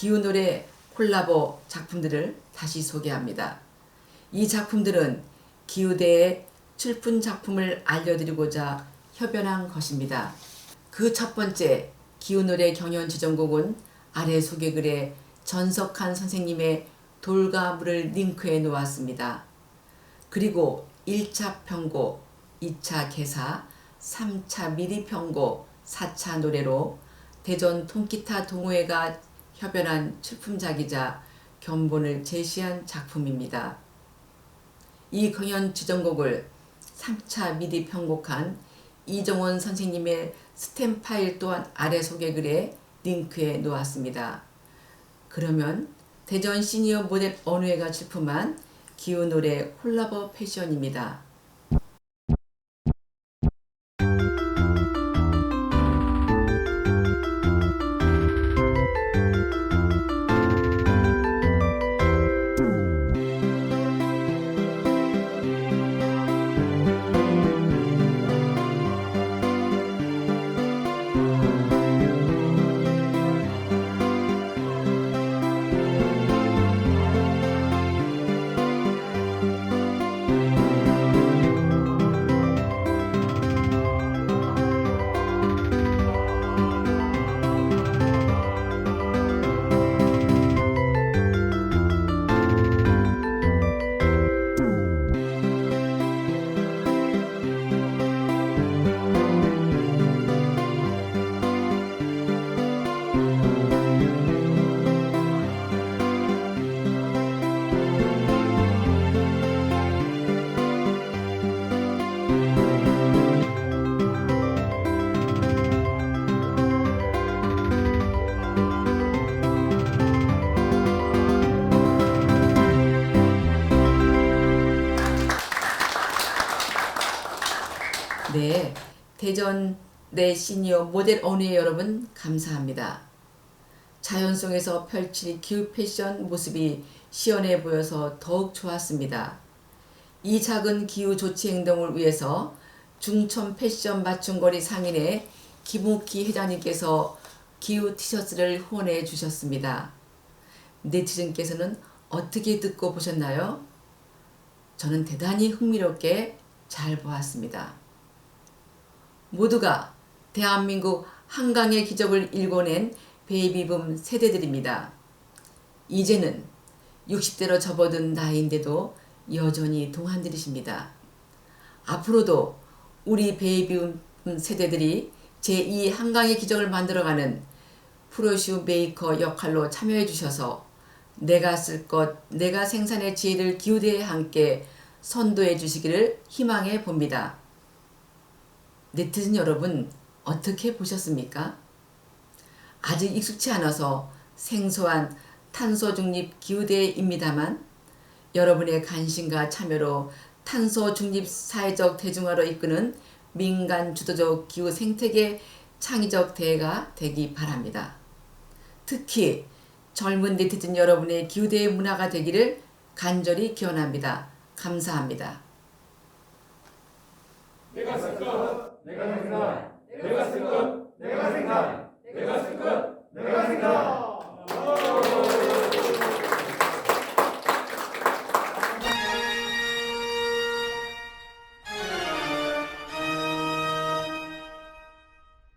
기후노래 콜라보 작품들을 다시 소개합니다. 이 작품들은 기후대의 슬픈 작품을 알려드리고자 협연한 것입니다. 그 첫 번째 기후노래 경연 지정곡은 아래 소개글에 전석한 선생님의 돌과 물을 링크해 놓았습니다. 그리고 1차 편곡, 2차 개사, 3차 미리 편곡, 4차 노래로 대전 통기타 동호회가 협연한 출품작이자 견본을 제시한 작품입니다. 이 공연 지정곡을 3차 미리 편곡한 이정원 선생님의 스탬 파일 또한 아래 소개 글에 링크해 놓았습니다. 그러면 대전 시니어 모델 언회가 출품한 기후 노래 콜라보 패션입니다. 네, 대전 내 시니어 모델 언회 여러분 감사합니다. 자연 속에서 펼칠 기후 패션 모습이 시원해 보여서 더욱 좋았습니다. 이 작은 기후 조치 행동을 위해서 중천 패션 맞춤거리 상인의 김옥희 회장님께서 기후 티셔츠를 후원해 주셨습니다. 네티즌께서는 어떻게 듣고 보셨나요? 저는 대단히 흥미롭게 잘 보았습니다. 모두가 대한민국 한강의 기적을 일궈낸 베이비붐 세대들입니다. 이제는 60대로 접어든 나이인데도 여전히 동안들이십니다. 앞으로도 우리 베이비붐 세대들이 제2 한강의 기적을 만들어가는 프로슈 메이커 역할로 참여해 주셔서 내가 쓸 것, 내가 생산의 지혜를 기후대에 함께 선도해 주시기를 희망해 봅니다. 네티즌 여러분 어떻게 보셨습니까? 아직 익숙치 않아서 생소한 탄소 중립 기후대입니다만 여러분의 관심과 참여로 탄소 중립 사회적 대중화로 이끄는 민간 주도적 기후 생태계 창의적 대회가 되기 바랍니다. 특히 젊은 네티즌 여러분의 기후대의 문화가 되기를 간절히 기원합니다. 감사합니다. 내가 것,